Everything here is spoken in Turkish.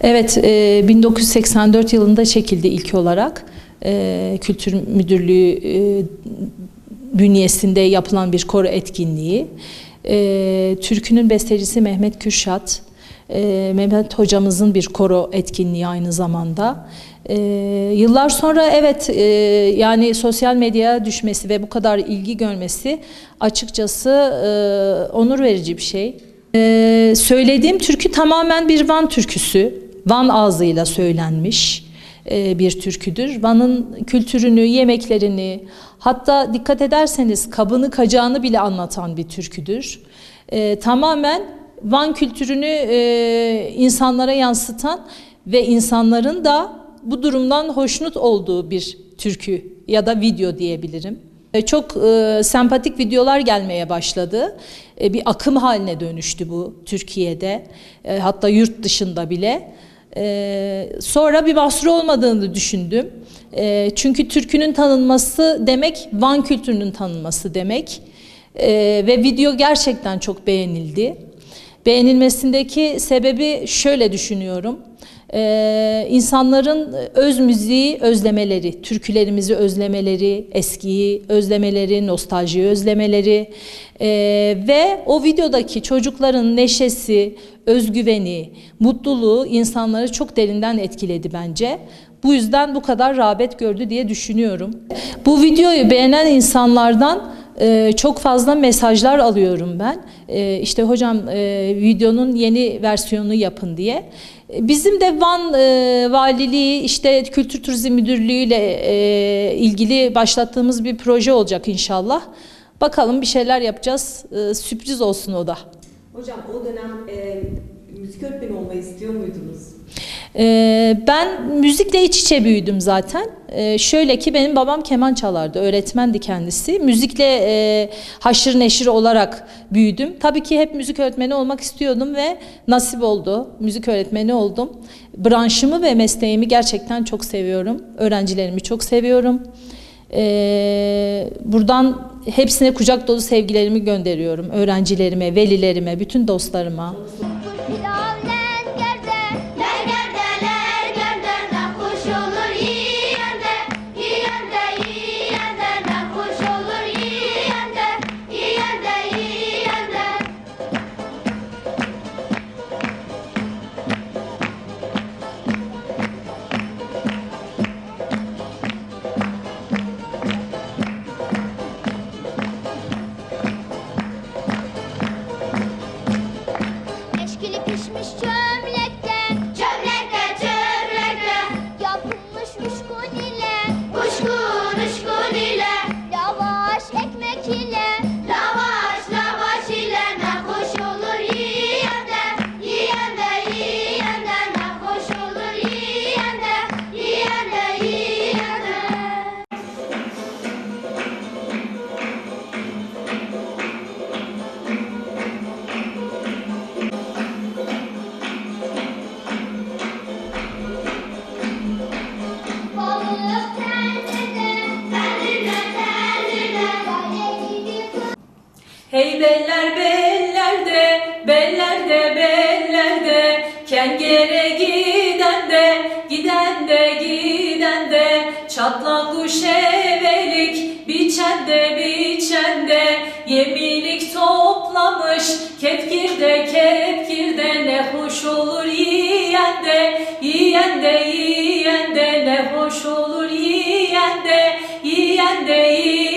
Evet, e, 1984 yılında çekildi ilk olarak. E, Kültür Müdürlüğü e, bünyesinde yapılan bir koro etkinliği. E, türkünün bestecisi Mehmet Kürşat, e, Mehmet hocamızın bir koro etkinliği aynı zamanda. E, yıllar sonra evet e, yani sosyal medyaya düşmesi ve bu kadar ilgi görmesi açıkçası e, onur verici bir şey. E, söylediğim türkü tamamen bir Van türküsü. Van ağzıyla söylenmiş e, bir türküdür. Van'ın kültürünü, yemeklerini, hatta dikkat ederseniz kabını kacağını bile anlatan bir türküdür. E, tamamen Van kültürünü e, insanlara yansıtan ve insanların da bu durumdan hoşnut olduğu bir türkü ya da video diyebilirim. Çok e, sempatik videolar gelmeye başladı. E, bir akım haline dönüştü bu Türkiye'de. E, hatta yurt dışında bile. E, sonra bir mahsur olmadığını düşündüm. E, çünkü türkünün tanınması demek Van kültürünün tanınması demek. E, ve video gerçekten çok beğenildi. Beğenilmesindeki sebebi şöyle düşünüyorum. Ee, insanların öz müziği özlemeleri, türkülerimizi özlemeleri, eskiyi özlemeleri, nostaljiyi özlemeleri ee, ve o videodaki çocukların neşesi, özgüveni, mutluluğu insanları çok derinden etkiledi bence. Bu yüzden bu kadar rağbet gördü diye düşünüyorum. Bu videoyu beğenen insanlardan ee, çok fazla mesajlar alıyorum ben. Ee, işte hocam e, videonun yeni versiyonunu yapın diye. Bizim de Van e, Valiliği işte Kültür Turizm Müdürlüğü ile e, ilgili başlattığımız bir proje olacak inşallah. Bakalım bir şeyler yapacağız. Ee, sürpriz olsun o da. Hocam o dönem e, müzik öğretmeni olmayı istiyor muydunuz? Ee, ben müzikle iç içe büyüdüm zaten. Ee, şöyle ki benim babam keman çalardı, öğretmendi kendisi. Müzikle e, haşır neşir olarak büyüdüm. Tabii ki hep müzik öğretmeni olmak istiyordum ve nasip oldu. Müzik öğretmeni oldum. Branşımı ve mesleğimi gerçekten çok seviyorum. Öğrencilerimi çok seviyorum. Ee, buradan hepsine kucak dolu sevgilerimi gönderiyorum. Öğrencilerime, velilerime, bütün dostlarıma. Hey beller bellerde, bellerde bellerde, kengere giden de, giden de giden de, çatlan kuş evelik, biçen de biçen de, yemilik toplamış, kepkir de kepkir de, ne hoş olur yiyen de, yiyen de yiyen de, ne hoş olur yiyen de, yiyen de yiyen